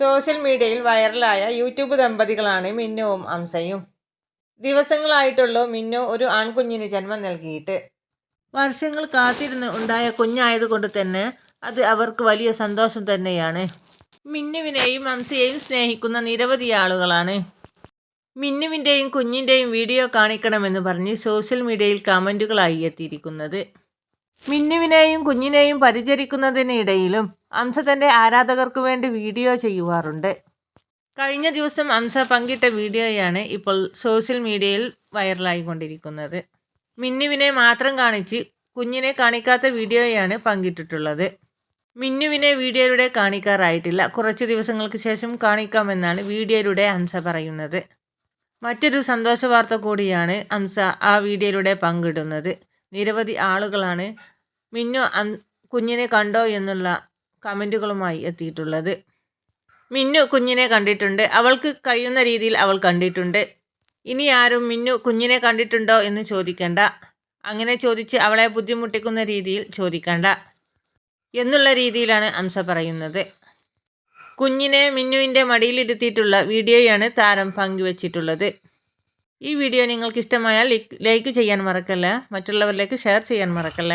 Social മീഡിയയിൽ വൈറലായ YouTube ദമ്പതികളാണ് മിന്നുവും അംസയും. ദിവസങ്ങളായിട്ടുള്ളൂ മിന്നു ഒരു ആൺകുഞ്ഞിന് ജന്മം നൽകിയിട്ട്. വർഷങ്ങൾ കാത്തിരുന്ന് ഉണ്ടായ കുഞ്ഞായതുകൊണ്ട് തന്നെ അത് അവർക്ക് വലിയ സന്തോഷം തന്നെയാണ്. മിന്നുവിനെയും അംസയെയും സ്നേഹിക്കുന്ന നിരവധി ആളുകളാണ്. മിന്നുവിന്റെയും കുഞ്ഞിന്റെയും വീഡിയോ കാണിക്കണമെന്ന് പറഞ്ഞ് സോഷ്യൽ മീഡിയയിൽ കമന്റുകളായി എത്തിയിരിക്കുന്നത്. മിന്നുവിനെയും കുഞ്ഞിനെയും പരിചരിക്കുന്നതിനിടയിലും അംസ തന്റെ ആരാധകർക്ക് വേണ്ടി വീഡിയോ ചെയ്യുവാറുണ്ട്. കഴിഞ്ഞ ദിവസം അംസ പങ്കിട്ട വീഡിയോയാണ് ഇപ്പോൾ സോഷ്യൽ മീഡിയയിൽ വൈറലായിക്കൊണ്ടിരിക്കുന്നത്. മിന്നുവിനെ മാത്രം കാണിച്ച് കുഞ്ഞിനെ കാണിക്കാത്ത വീഡിയോയാണ് പങ്കിട്ടിട്ടുള്ളത്. മിന്നുവിനെ വീഡിയോയിലൂടെ കാണിക്കാറായിട്ടില്ല. കുറച്ച് ദിവസങ്ങൾക്ക് ശേഷം കാണിക്കാമെന്നാണ് വീഡിയോയിലൂടെ അംസ പറയുന്നത്. മറ്റൊരു സന്തോഷ വാർത്ത കൂടിയാണ് അംസ ആ വീഡിയോയിലൂടെ പങ്കിടുന്നത്. നിരവധി ആളുകളാണ് മിന്നു കുഞ്ഞിനെ കണ്ടോ എന്നുള്ള കമന്റുകളുമായി എത്തിയിട്ടുള്ളത്. മിന്നു കുഞ്ഞിനെ കണ്ടിട്ടുണ്ട്. അവൾക്ക് കഴിയുന്ന രീതിയിൽ അവൾ കണ്ടിട്ടുണ്ട്. ഇനി ആരും മിന്നു കുഞ്ഞിനെ കണ്ടിട്ടുണ്ടോ എന്ന് ചോദിക്കണ്ട. അങ്ങനെ ചോദിച്ച് അവളെ ബുദ്ധിമുട്ടിക്കുന്ന രീതിയിൽ ചോദിക്കണ്ട എന്നുള്ള രീതിയിലാണ് അംസ പറയുന്നത്. കുഞ്ഞിനെ മിന്നുവിന്റെ മടിയിലിരുത്തിയിട്ടുള്ള വീഡിയോയാണ് താരം പങ്കുവച്ചിട്ടുള്ളത്. ഈ വീഡിയോ നിങ്ങൾക്ക് ഇഷ്ടമായാൽ ലൈക്ക് ചെയ്യാൻ മറക്കല്ല? മറ്റുള്ളവരിലേക്ക് ഷെയർ ചെയ്യാൻ മറക്കല്ല?